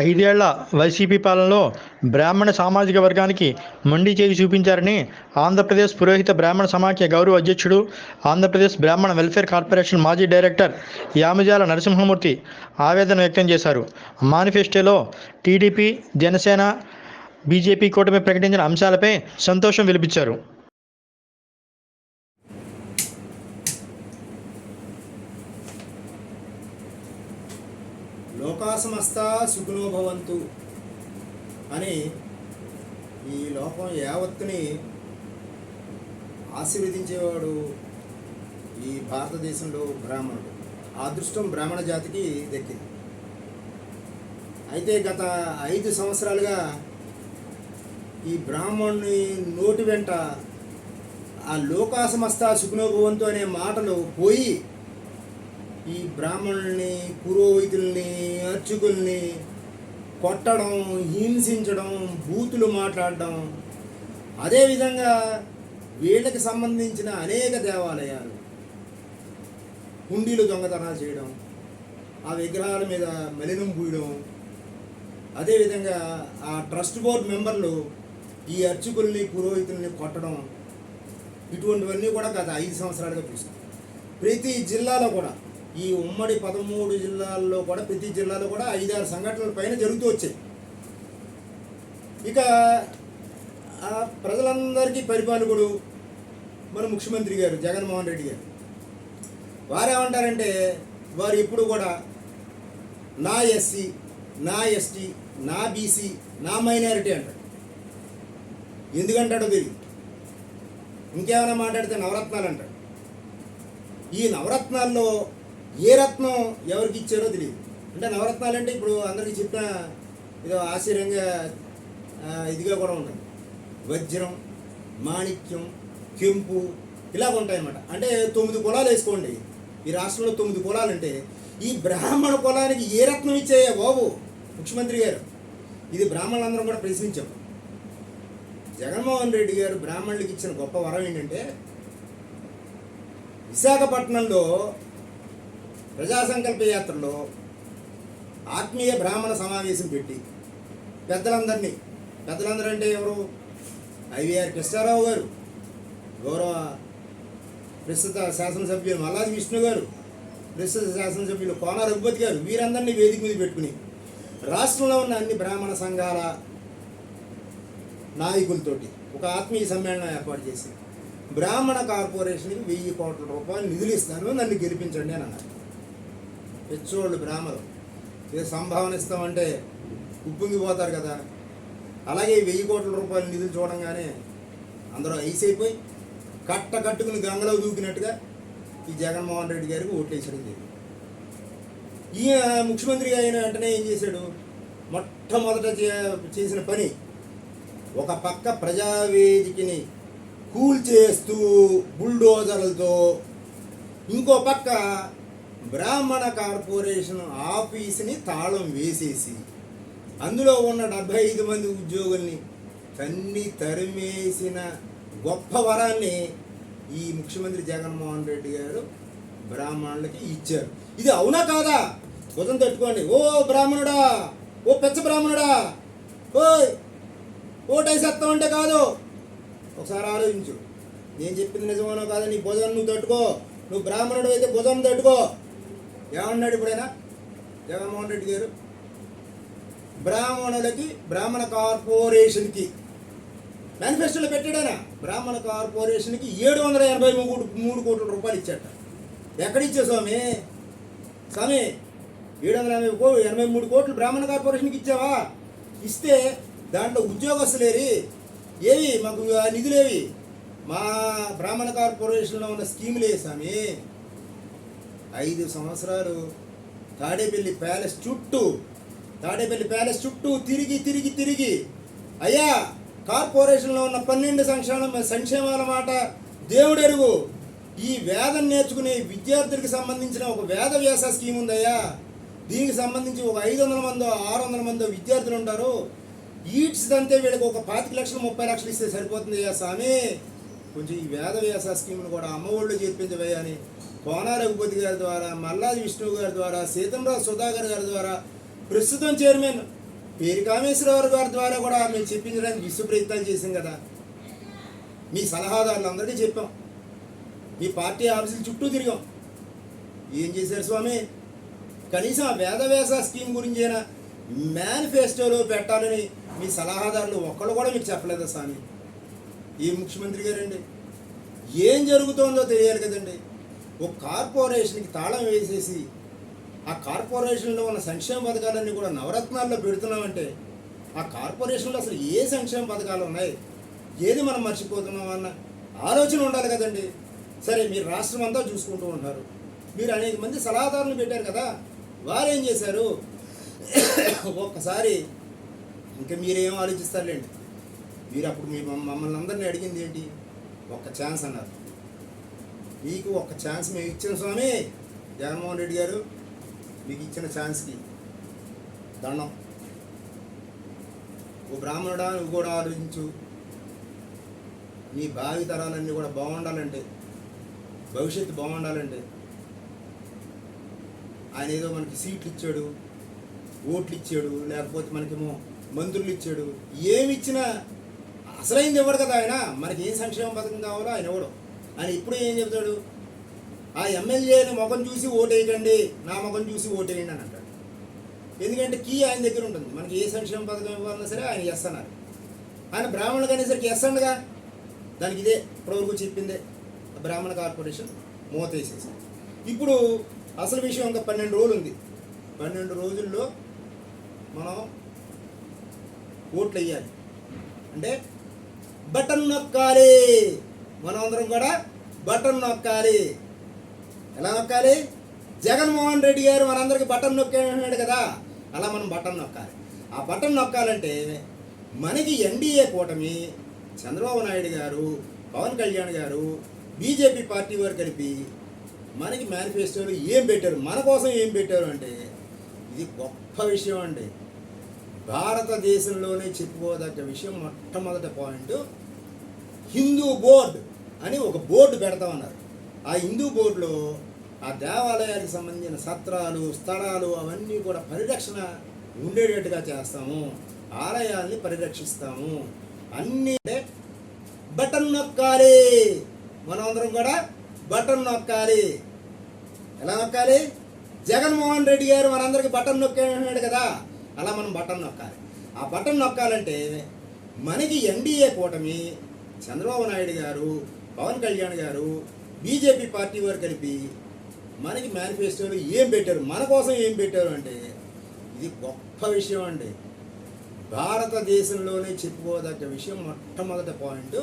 ఐదేళ్ళ వైసీపీ పాలనలో బ్రాహ్మణ సామాజిక వర్గానికి మొండి చేయి చూపించారని ఆంధ్రప్రదేశ్ పురోహిత బ్రాహ్మణ సమాఖ్య గౌరవ అధ్యక్షుడు ఆంధ్రప్రదేశ్ బ్రాహ్మణ వెల్ఫేర్ కార్పొరేషన్ మాజీ డైరెక్టర్ యామజాల నరసింహమూర్తి ఆవేదన వ్యక్తం చేశారు. మేనిఫెస్టోలో టీడీపీ జనసేన బీజేపీ కూటమి ప్రకటించిన అంశాలపై సంతోషం వెలిపించారు. లోకాసమస్త సుఖినో భవంతు. అని ఈ లోకం యావత్తుని ఆశీర్వదించేవాడు ఈ భారతదేశంలో బ్రాహ్మణుడు. ఆ అదృష్టం బ్రాహ్మణ జాతికి దక్కింది. అయితే గత ఐదు సంవత్సరాలుగా ఈ బ్రాహ్మణుని నోటి వెంట ఆ లోకాసమస్త సుఖనోభవంతో అనే మాటలు పోయి ఈ బ్రాహ్మణుల్ని పురోహితుల్ని అర్చకుల్ని కొట్టడం హింసించడం బూతులు మాట్లాడడం. అదేవిధంగా వీళ్ళకి సంబంధించిన అనేక దేవాలయాలు. హుండీలు దొంగతనాలు చేయడం ఆ విగ్రహాల మీద మలినం పూయడం. అదేవిధంగా ఆ ట్రస్ట్ బోర్డు మెంబర్లు ఈ అర్చకుల్ని పురోహితుల్ని కొట్టడం. ఇటువంటివన్నీ కూడా గత ఐదు సంవత్సరాలుగా చూసాం ప్రతి జిల్లాలో కూడా ఈ ఉమ్మడి పదమూడు జిల్లాల్లో కూడా ప్రతి జిల్లాలో కూడా ఐదారు సంఘటనల పైన జరుగుతూ వచ్చాయి. ఇక ఆ ప్రజలందరికీ పరిపాలకుడు మన ముఖ్యమంత్రి గారు జగన్మోహన్ రెడ్డి గారు. వారు ఏమంటారంటే వారు ఎప్పుడు కూడా నా ఎస్సీ నా ఎస్టీ నా బీసీ నా మైనారిటీ అంటాడు ఎందుకంటాడో తెలియదు ఇంకేమైనా మాట్లాడితే నవరత్నాలు అంటాడు. ఈ నవరత్నాల్లో ఏ రత్నం ఎవరికి ఇచ్చారో తెలియదు. అంటే నవరత్నాలు అంటే ఇప్పుడు అందరికీ చెప్పిన ఏదో ఆశ్చర్యంగా ఇదిగా కూడా ఉంటుంది. వజ్రం మాణిక్యం కెంపు ఇలాగ ఉంటాయన్నమాట. అంటే తొమ్మిది కులాలు వేసుకోండి. ఈ రాష్ట్రంలో తొమ్మిది కులాలు అంటే ఈ బ్రాహ్మణ కులానికి ఏ రత్నం ఇచ్చాయా బాబు? ముఖ్యమంత్రి గారు. ఇది బ్రాహ్మణులందరం కూడా ప్రశ్నించాం. జగన్మోహన్ రెడ్డి గారు బ్రాహ్మణులకు ఇచ్చిన గొప్ప వరం ఏంటంటే విశాఖపట్నంలో ప్రజా సంకల్ప యాత్రలో ఆత్మీయ బ్రాహ్మణ సమావేశం పెట్టి పెద్దలందరినీ పెద్దలందరూ అంటే ఎవరు? ఐవీఆర్ కృష్ణారావు గారు గౌరవ ప్రస్తుత శాసనసభ్యులు మల్లాది విష్ణు గారు ప్రస్తుత శాసనసభ్యులు కోన రఘుపతి గారు వీరందరినీ వేదిక మీద పెట్టుకుని రాష్ట్రంలో ఉన్న అన్ని బ్రాహ్మణ సంఘాల నాయకులతోటి ఒక ఆత్మీయ సమ్మేళనం ఏర్పాటు చేసి బ్రాహ్మణ కార్పొరేషన్కి వెయ్యి కోట్ల రూపాయలు నిధులు ఇస్తాను నన్ను గెలిపించండి అని అన్నారు. పెచ్చోళ్ళు బ్రాహ్మలు. ఏ సంభావన ఇస్తామంటే ఉప్పొంగిపోతారు కదా అలాగే వెయ్యి కోట్ల రూపాయల నిధులు చూడంగానే అందరూ ఐస్ అయిపోయి కట్ట కట్టుకుని గంగలో దూకినట్టుగా ఈ జగన్మోహన్ రెడ్డి గారికి ఓట్లేసడం జరిగింది. ఈయన ముఖ్యమంత్రి అయిన వెంటనే ఏం చేశాడు? మొట్టమొదట చే- చేసిన పని ఒక పక్క ప్రజావేదికని కూల్చేస్తూ బుల్డోజర్లతో ఇంకో పక్క బ్రాహ్మణ కార్పొరేషన్ ఆఫీస్ని తాళం వేసేసి అందులో ఉన్న డెబ్భై ఐదు మంది ఉద్యోగుల్ని తన్ని తరిమేసిన గొప్ప వరాన్ని ఈ ముఖ్యమంత్రి జగన్మోహన్ రెడ్డి గారు బ్రాహ్మణులకి ఇచ్చారు. ఇది అవునా కాదా? భుజం తట్టుకోండి. ఓ బ్రాహ్మణుడా ఓ పెచ్చ బ్రాహ్మణుడా ఓయ్ ఓటేసేస్తాం అంటే కాదు. ఒకసారి ఆలోచించు. నేను చెప్పింది నిజమానో కాదో నీ భుజం నువ్వు తట్టుకో. నువ్వు బ్రాహ్మణుడు అయితే భుజం తట్టుకో. ఏమన్నాడు ఇప్పుడైనా? జగన్మోహన్ రెడ్డి గారు? బ్రాహ్మణులకి బ్రాహ్మణ కార్పొరేషన్కి. మేనిఫెస్టోలో పెట్టాడనా? బ్రాహ్మణ కార్పొరేషన్కి ఏడు వందల ఎనభై మూడు మూడు కోట్ల రూపాయలు ఇచ్చాట. ఎక్కడిచ్చా స్వామి? స్వామి ఏడు వందల ఎనభై కో ఎనభై మూడు కోట్లు బ్రాహ్మణ కార్పొరేషన్కి ఇచ్చావా? ఇస్తే దాంట్లో ఉద్యోగస్తులేరి ఏవి? మాకు ఆ నిధులేవి? మా బ్రాహ్మణ కార్పొరేషన్లో ఉన్న స్కీములే స్వామి? ఐదు సంవత్సరాలు తాడేపల్లి ప్యాలెస్ చుట్టూ తాడేపల్లి ప్యాలెస్ చుట్టూ తిరిగి తిరిగి తిరిగి. అయ్యా కార్పొరేషన్లో ఉన్న పన్నెండు సంక్షేమ సంక్షేమాల మాట దేవుడు ఎరుగు ఈ వేదం నేర్చుకునే విద్యార్థులకు సంబంధించిన ఒక వేద వ్యాస స్కీమ్ ఉందయ్యా. దీనికి సంబంధించి ఒక ఐదు వందల మందో ఆరు వందల మందో విద్యార్థులు ఉంటారు. ఈడ్స్ అంతే వీళ్ళకి ఒక పాతిక లక్షలు ముప్పై లక్షలు ఇస్తే సరిపోతుంది అయ్యా స్వామి. కొంచెం ఈ వేద వ్యాస స్కీమ్ను కూడా అమ్మఒళ్ళు చేర్పించవయ్యా అని రఘుపతి గారి ద్వారా మల్లాది విష్ణువు గారి ద్వారా సీతంరావు సుధాకర్ గారి ద్వారా ప్రస్తుతం చైర్మన్ పేరు కామేశ్వరరావు గారి ద్వారా కూడా మేము చెప్పించడానికి విశ్వ ప్రయత్నాలు చేసాం కదా. మీ సలహాదారులందరికీ చెప్పాం. మీ పార్టీ ఆఫీసులు చుట్టూ తిరిగాం. ఏం చేశారు స్వామి? కనీసం ఆ వేదవ్యాస స్కీమ్ గురించి అయినా మేనిఫెస్టోలో పెట్టాలని మీ సలహాదారులు ఒక్కళ్ళు కూడా మీకు చెప్పలేదా స్వామి? ఈ ముఖ్యమంత్రి గారండి. ఏం జరుగుతోందో తెలియాలి కదండి. ఒక కార్పొరేషన్కి తాళం వేసేసి ఆ కార్పొరేషన్లో ఉన్న సంక్షేమ పథకాలన్నీ కూడా నవరత్నాల్లో పెడుతున్నామంటే ఆ కార్పొరేషన్లో అసలు ఏ సంక్షేమ పథకాలు ఉన్నాయి? ఏది మనం మర్చిపోతున్నాం అన్న ఆలోచన ఉండాలి కదండి. సరే మీరు రాష్ట్రం అంతా చూసుకుంటూ ఉంటారు మీరు అనేక మంది సలహాదారులు పెట్టారు కదా. వారు ఏం చేశారు? ఒక్కసారి ఇంకా మీరేం ఆలోచిస్తారులేండి. మీరు అప్పుడు మీ మమ్మల్ని అందరినీ అడిగింది ఏంటి? ఒక్క ఛాన్స్ అన్నారు. మీకు ఒక్క ఛాన్స్ మేము ఇచ్చిన స్వామి జగన్మోహన్ రెడ్డి గారు మీకు ఇచ్చిన ఛాన్స్కి దండం. ఓ బ్రాహ్మణుడా నువ్వు కూడా ఆలోచించు. నీ భావి తరాలన్నీ కూడా బాగుండాలంటే భవిష్యత్తు బాగుండాలంటే ఆయన ఏదో మనకి సీట్లు ఇచ్చాడు ఓట్లు ఇచ్చాడు లేకపోతే మనకేమో మంత్రులు ఇచ్చాడు ఏమి ఇచ్చినా అసలైంది ఇవ్వడు కదా ఆయన? మనకి ఏం సంక్షేమ పథకం కావాలో ఆయన ఎవడు? ఆయన ఇప్పుడు ఏం చెబుతాడు? ఆ ఎమ్మెల్యేని ముఖం చూసి ఓటేయకండి నా ముఖం చూసి ఓటేయండి అని అంటాడు. ఎందుకంటే కీ ఆయన దగ్గర ఉంటుంది. మనకి ఏ సంక్షేమ పథకం ఇవ్వాలన్నా సరే ఆయన ఎస్ అన్నారు. ఆయన బ్రాహ్మణులకు అనేసరికి ఎస్ అండగా దానికి ఇదే ఇప్పటివరకు చెప్పిందే బ్రాహ్మణ కార్పొరేషన్ మూతేసేసి. ఇప్పుడు అసలు విషయం ఇంకా పన్నెండు రోజులు ఉంది పన్నెండు రోజుల్లో మనం ఓట్లు వేయాలి అంటే బటన్ నొక్కాలి. మనమందరం కూడా బటన్ నొక్కాలి. ఎలా నొక్కాలి? జగన్మోహన్ రెడ్డి గారు మనందరికి బటన్ నొక్కాడు కదా అలా మనం బటన్ నొక్కాలి. ఆ బటన్ నొక్కాలంటే మనకి ఎన్డీఏ కూటమి చంద్రబాబు నాయుడు గారు పవన్ కళ్యాణ్ గారు బీజేపీ పార్టీ వారు కలిపి మనకి మేనిఫెస్టోలో ఏం పెట్టారు? మన కోసం ఏం పెట్టారు అంటే ఇది గొప్ప విషయం అండి. భారతదేశంలోనే చెప్పుకోదగ్గ విషయం మొట్టమొదటి పాయింట్ హిందూ బోర్డ్ అని ఒక బోర్డు పెడతామన్నారు. ఆ హిందూ బోర్డులో ఆ దేవాలయానికి సంబంధించిన సత్రాలు స్థలాలు అవన్నీ కూడా పరిరక్షణ ఉండేటట్టుగా చేస్తాము. ఆలయాల్ని పరిరక్షిస్తాము. అన్నీ అంటే బటన్ నొక్కాలి. మనమందరం కూడా బటన్ నొక్కాలి. ఎలా నొక్కాలి? జగన్మోహన్ రెడ్డి గారు మనందరికి బటన్ నొక్కాడు కదా. అలా మనం బటన్ నొక్కాలి. ఆ బటన్ నొక్కాలంటే మనకి ఎన్డీఏ కూటమి చంద్రబాబు నాయుడు గారు పవన్ కళ్యాణ్ గారు బీజేపీ పార్టీ వారు కలిపి మనకి మేనిఫెస్టోలో ఏం పెట్టారు? మన కోసం ఏం పెట్టారు అంటే ఇది గొప్ప విషయం అండి. భారతదేశంలోనే చెప్పుకోదగ్గ విషయం మొట్టమొదటి పాయింట్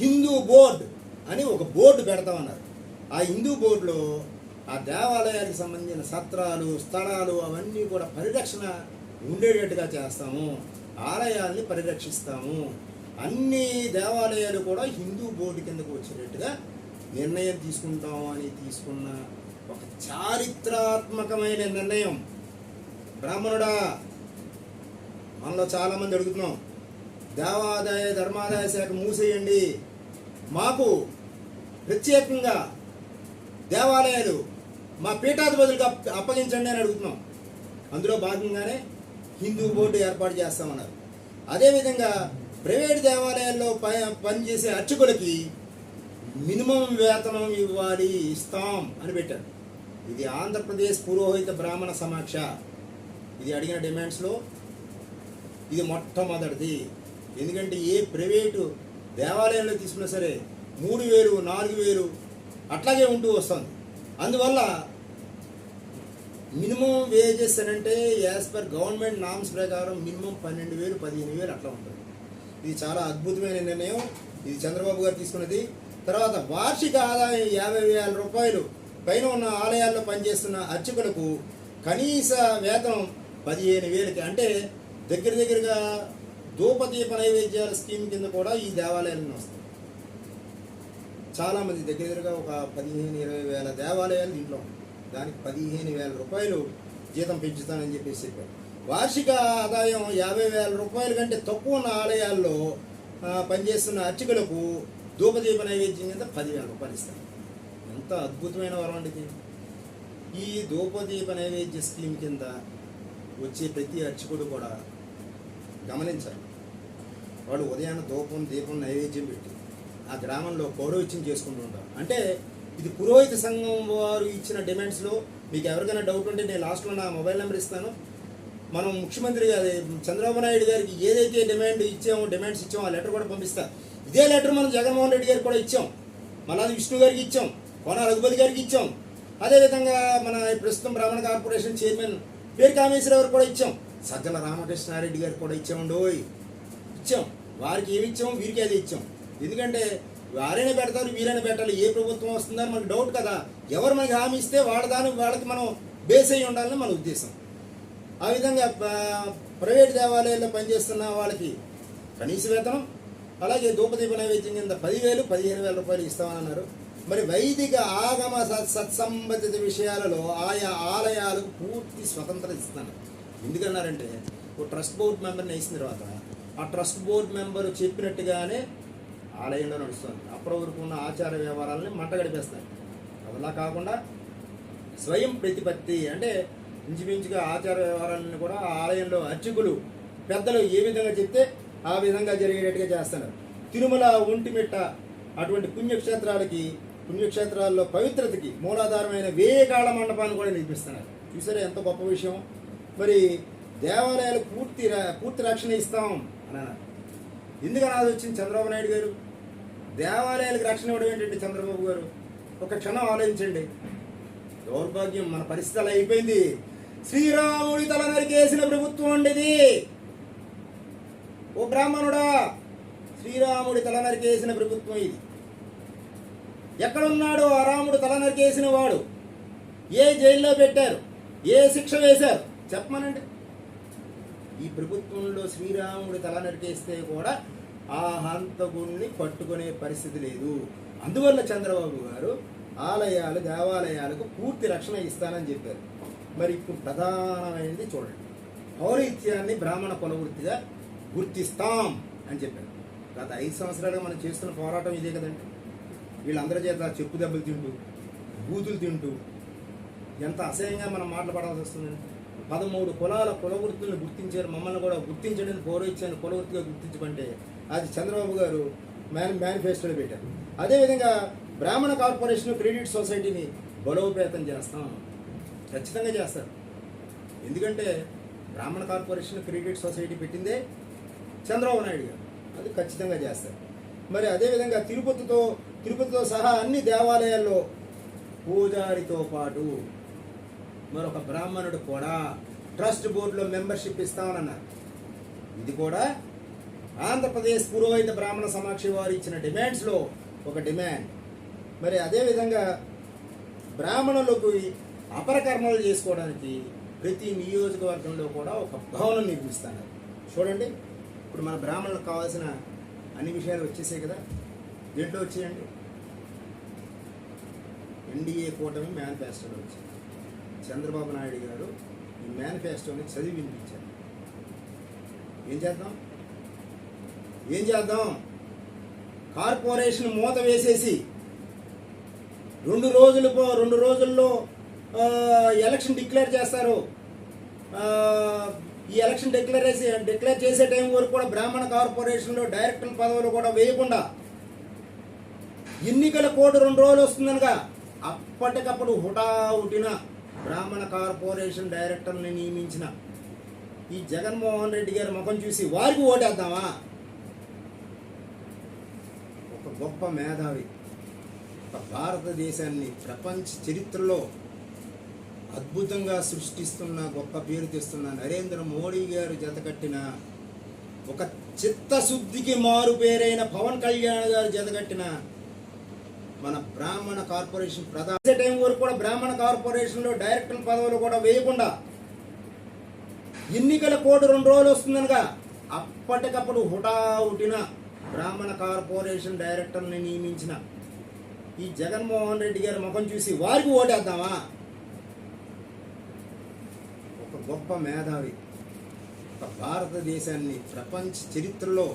హిందూ బోర్డ్ అని ఒక బోర్డు పెడతామన్నారు. ఆ హిందూ బోర్డులో ఆ దేవాలయానికి సంబంధించిన సత్రాలు స్థలాలు అవన్నీ కూడా పరిరక్షణ ఉండేటట్టుగా చేస్తాము. ఆలయాల్ని పరిరక్షిస్తాము. అన్ని దేవాలయాలు కూడా హిందూ బోర్డు కిందకు వచ్చేటట్టుగా నిర్ణయం తీసుకుంటాము అని తీసుకున్న ఒక చారిత్రాత్మకమైన నిర్ణయం. బ్రాహ్మణుడా మనలో చాలామంది అడుగుతున్నాం దేవాదాయ ధర్మాదాయ శాఖ మూసేయండి. మాకు ప్రత్యేకంగా దేవాలయాలు మా పీఠాధిపతులకు అప్పగించండి అని అడుగుతున్నాం. అందులో భాగంగానే హిందూ బోర్డు ఏర్పాటు చేస్తామన్నారు. అదేవిధంగా ప్రైవేట్ దేవాలయాల్లో ప పనిచేసే అర్చకులకి మినిమం వేతనం ఇవ్వాలి ఇస్తాం అని పెట్టారు. ఇది ఆంధ్రప్రదేశ్ పురోహిత బ్రాహ్మణ సమాక్ష. ఇది అడిగిన డిమాండ్స్లో ఇది మొట్టమొదటిది. ఎందుకంటే ఏ ప్రైవేటు దేవాలయంలో తీసుకున్నా సరే మూడు వేలు నాలుగు వేలు అట్లాగే ఉంటూ వస్తుంది. అందువల్ల మినిమం వేజెస్ అని అంటే యాజ్ పర్ గవర్నమెంట్ నామ్స్ ప్రకారం మినిమం పన్నెండు వేలు పదిహేను వేలు అట్లా ఉంటుంది. ఇది చాలా అద్భుతమైన నిర్ణయం. ఇది చంద్రబాబు గారు తీసుకున్నది. తర్వాత వార్షిక ఆదాయం యాభై వేల రూపాయలు. పైన ఉన్న ఆలయాల్లో పనిచేస్తున్న అర్చకులకు కనీస వేతనం పదిహేను వేలకి. అంటే దగ్గర దగ్గరగా ధూపదీప నైవేద్యాల స్కీమ్ కింద కూడా ఈ దేవాలయాలను వస్తాయి. చాలామంది దగ్గర దగ్గరగా ఒక పదిహేను ఇరవై వేల దేవాలయాలు దీంట్లో దానికి పదిహేను వేల రూపాయలు జీతం పెంచుతానని చెప్పేసి చెప్పారు. వార్షిక ఆదాయం యాభై వేల రూపాయల కంటే తక్కువ ఉన్న ఆలయాల్లో పనిచేస్తున్న అర్చకులకు ధూపదీప నైవేద్యం కింద పదివేల రూపాయలు ఇస్తారు. ఎంత అద్భుతమైన వరం అండి ఇది. ఈ ధూపదీప నైవేద్య స్కీమ్ కింద వచ్చే ప్రతి అర్చకుడు కూడా గమనించాలి. వాడు ఉదయాన్నే ధూపం దీపం నైవేద్యం పెట్టి ఆ గ్రామంలో పౌరోహిత్యం చేసుకుంటూ ఉంటారు అంటే ఇది పురోహిత సంఘం వారు ఇచ్చిన డిమాండ్స్లో మీకు ఎవరికైనా డౌట్ ఉంటే నేను లాస్ట్లో నా మొబైల్ నెంబర్ ఇస్తాను. మనం ముఖ్యమంత్రి గారి చంద్రబాబు నాయుడు గారికి ఏదైతే డిమాండ్ ఇచ్చామో డిమాండ్స్ ఇచ్చామో ఆ లెటర్ కూడా పంపిస్తా. ఇదే లెటర్ మనం జగన్మోహన్ రెడ్డి గారికి కూడా ఇచ్చాం. మనాది విష్ణు గారికి ఇచ్చాం. కోన రఘుపతి గారికి ఇచ్చాం. అదేవిధంగా మన ప్రస్తుతం బ్రాహ్మణ కార్పొరేషన్ చైర్మన్ పేరు కామేశ్వర గారికి కూడా ఇచ్చాం. సజ్జల రామకృష్ణారెడ్డి గారికి కూడా ఇచ్చామండోయ్ ఇచ్చాం. వారికి ఏమి ఇచ్చాం వీరికి అది ఇచ్చాం. ఎందుకంటే వారైనా పెడతారు వీరైనా పెట్టాలి. ఏ ప్రభుత్వం వస్తుందని మనకు డౌట్ కదా. ఎవరు మనకి హామీ ఇస్తే వాళ్ళ దాని వాళ్ళకి మనం బేస్ అయ్యి ఉండాలని మన ఉద్దేశం. ఆ విధంగా ప్రైవేట్ దేవాలయాల్లో పనిచేస్తున్న వాళ్ళకి కనీస వేతనం అలాగే ధూపదీప నైవేద్యం కింద పదివేలు పదిహేను వేల రూపాయలు ఇస్తామన్నారు. మరి వైదిక ఆగమ సత్ సత్సంబంధిత విషయాలలో ఆయా ఆలయాలకు పూర్తి స్వతంత్రం ఇస్తున్నారు. ఎందుకన్నారంటే ఓ ట్రస్ట్ బోర్డ్ మెంబర్ని వేసిన తర్వాత ఆ ట్రస్ట్ బోర్డ్ మెంబర్ చెప్పినట్టుగానే ఆలయంలో నడుస్తుంది. అప్పటి వరకు ఉన్న ఆచార వ్యవహారాలని మంట గడిపేస్తారు. అలా కాకుండా స్వయం ప్రతిపత్తి అంటే ఇంచుమించుగా ఆచార వ్యవహారాలను కూడా ఆలయంలో అర్చకులు పెద్దలు ఏ విధంగా చెప్తే ఆ విధంగా జరిగేటట్టుగా చేస్తున్నారు. తిరుమల ఒంటిమిట్ట అటువంటి పుణ్యక్షేత్రాలకి పుణ్యక్షేత్రాల్లో పవిత్రతకి మూలాధారమైన వేయకాళ మండపాన్ని కూడా నిర్మిస్తున్నారు. చూసారా ఎంత గొప్ప విషయం? మరి దేవాలయాలకు పూర్తి పూర్తి రక్షణ ఇస్తాం అని అన్నారు. ఎందుకు అనాది వచ్చింది చంద్రబాబు నాయుడు గారు? దేవాలయాలకు రక్షణ ఇవ్వడం ఏంటంటే చంద్రబాబు గారు? ఒక క్షణం ఆలోచించండి. దౌర్భాగ్యం మన పరిస్థితి అలా అయిపోయింది. శ్రీరాముడి తల నరికేసిన ప్రభుత్వం అండిది. ఓ బ్రాహ్మణుడా శ్రీరాముడి తల నరికేసిన ప్రభుత్వం ఇది. ఎక్కడున్నాడో ఆ రాముడు తల నరికేసిన వాడు? ఏ జైల్లో పెట్టారు? ఏ శిక్ష వేశారు? చెప్పమనండి. ఈ ప్రభుత్వంలో శ్రీరాముడి తల నరికేస్తే కూడా ఆ హంతగుణ్ణి పట్టుకునే పరిస్థితి లేదు. అందువల్ల చంద్రబాబు గారు ఆలయాలు దేవాలయాలకు పూర్తి రక్షణ ఇస్తానని చెప్పారు. మరి ఇప్పుడు ప్రధానమైనది చూడండి. పౌరహిత్యాన్ని బ్రాహ్మణ కులవృత్తిగా గుర్తిస్తాం అని చెప్పారు. గత ఐదు సంవత్సరాలుగా మనం చేస్తున్న పోరాటం ఇదే కదండి. వీళ్ళందరి చేత చెప్పు దెబ్బలు తింటూ బూతులు తింటూ ఎంత అసహ్యంగా మనం మాట్లాడాల్సి వస్తుందండి పదమూడు కులాల కులవృత్తులను గుర్తించారు. మమ్మల్ని కూడా గుర్తించడానికి పౌరహిత్యాన్ని కులవృత్తిగా గుర్తించమంటే అది చంద్రబాబు గారు మేని మేనిఫెస్టోలో పెట్టారు. అదేవిధంగా బ్రాహ్మణ కార్పొరేషన్ క్రెడిట్ సొసైటీని బలోపేతం చేస్తాం. ఖచ్చితంగా చేస్తారు. ఎందుకంటే బ్రాహ్మణ కార్పొరేషన్ క్రెడిట్ సొసైటీ పెట్టిందే చంద్రబాబు నాయుడు గారు. అది ఖచ్చితంగా చేస్తారు. మరి అదేవిధంగా తిరుపతితో తిరుపతితో సహా అన్ని దేవాలయాల్లో పూజారితో పాటు మరొక బ్రాహ్మణుడు కూడా ట్రస్ట్ బోర్డులో మెంబర్షిప్ ఇస్తామన్నారు. ఇది కూడా ఆంధ్రప్రదేశ్ పురోహిత బ్రాహ్మణ సమాక్షి వారు ఇచ్చిన డిమాండ్స్లో ఒక డిమాండ్. మరి అదేవిధంగా బ్రాహ్మణులకు అపరకర్మలు చేసుకోవడానికి ప్రతి నియోజకవర్గంలో కూడా ఒక భవనం నిర్మిస్తున్నారు. చూడండి ఇప్పుడు మన బ్రాహ్మణులకు కావాల్సిన అన్ని విషయాలు వచ్చేసాయి కదా. దీంట్లో వచ్చేయండి. ఎన్డీఏ కూటమి మేనిఫెస్టోలో వచ్చింది. చంద్రబాబు నాయుడు గారు ఈ మేనిఫెస్టోని చదివి వినిపించారు. ఏం చేద్దాం? ఏం చేద్దాం? కార్పొరేషన్ మూత వేసేసి రెండు రోజులు పో- రెండు రోజుల్లో ఎలక్షన్ డిక్లేర్ చేస్తారు. ఈ ఎలక్షన్ డిక్లేర్ చేసి డిక్లేర్ చేసే టైం వరకు కూడా బ్రాహ్మణ కార్పొరేషన్లో డైరెక్టర్ పదవులు కూడా వేయకుండా ఎన్నికల కోడ్ రెండు రోజులు వస్తుందనగా అప్పటికప్పుడు హుటాహుటిన బ్రాహ్మణ కార్పొరేషన్ డైరెక్టర్ని నియమించిన ఈ జగన్మోహన్ రెడ్డి గారి ముఖం చూసి వారికి ఓటేద్దామా? ఒక గొప్ప మేధావి. ఒక భారతదేశాన్ని ప్రపంచ చరిత్రలో అద్భుతంగా సృష్టిస్తున్న గొప్ప పేరు తెస్తున్న నరేంద్ర మోడీ గారు జతకట్టిన ఒక చిత్తశుద్ధికి మారు పేరైన పవన్ కళ్యాణ్ గారు జతకట్టిన మన బ్రాహ్మణ కార్పొరేషన్ ప్రధాన టైం వరకు కూడా బ్రాహ్మణ కార్పొరేషన్లో డైరెక్టర్ పదవులు కూడా వేయకుండా ఎన్నికల కోటి రెండు రోజులు వస్తుందనగా అప్పటికప్పుడు హుటాహుటిన బ్రాహ్మణ కార్పొరేషన్ డైరెక్టర్ని నియమించిన ఈ జగన్మోహన్ రెడ్డి గారి ముఖం చూసి వారికి ఓటేద్దామా? ఒక గొప్ప మేధావి. ఒక భారతదేశాన్ని ప్రపంచ చరిత్రలో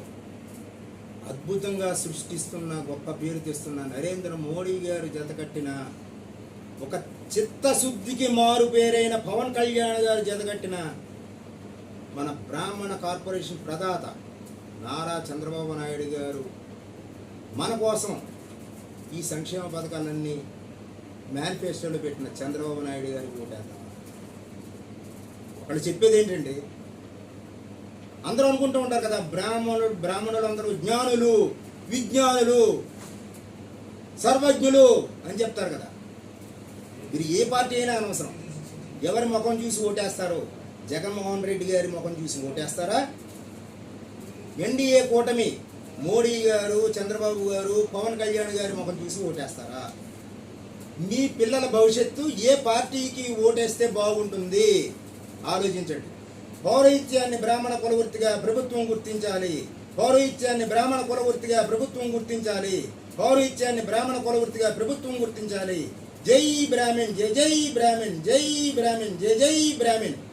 అద్భుతంగా సృష్టిస్తున్న గొప్ప పేరు తెస్తున్న నరేంద్ర మోడీ గారు జతకట్టిన ఒక చిత్తశుద్ధికి మారు పేరైన పవన్ కళ్యాణ్ గారు జతకట్టిన మన బ్రాహ్మణ కార్పొరేషన్ ప్రదాత నారా చంద్రబాబు నాయుడు గారు మన కోసం ఈ సంక్షేమ పథకాలన్నీ మేనిఫెస్టోలో పెట్టిన చంద్రబాబు నాయుడు గారికి ఓటేద్దాం. వాళ్ళు చెప్పేది ఏంటంటే అందరూ అనుకుంటూ ఉంటారు కదా బ్రాహ్మణులు బ్రాహ్మణులు అందరూ జ్ఞానులు విజ్ఞానులు సర్వజ్ఞులు అని చెప్తారు కదా. మీరు ఏ పార్టీ అయినా అనవసరం. ఎవరి ముఖం చూసి ఓటేస్తారు జగన్మోహన్ రెడ్డి గారి ముఖం చూసి ఓటేస్తారా? ఎన్డీఏ కూటమి మోడీ గారు చంద్రబాబు గారు పవన్ కళ్యాణ్ గారి ముఖం చూసి ఓటేస్తారా? మీ పిల్లల భవిష్యత్తు ఏ పార్టీకి ఓటేస్తే బాగుంటుంది? ఆలోచించండి. పౌరహిత్యాన్ని బ్రాహ్మణ కులవృత్తిగా ప్రభుత్వం గుర్తించాలి. పౌరహిత్యాన్ని బ్రాహ్మణ కులవృత్తిగా ప్రభుత్వం గుర్తించాలి. పౌరహిత్యాన్ని బ్రాహ్మణ కులవృత్తిగా ప్రభుత్వం గుర్తించాలి. జై బ్రాహ్మణ్ జై జై బ్రాహ్మణ్ జై బ్రాహ్మణ్ జై జై బ్రాహ్మణ్.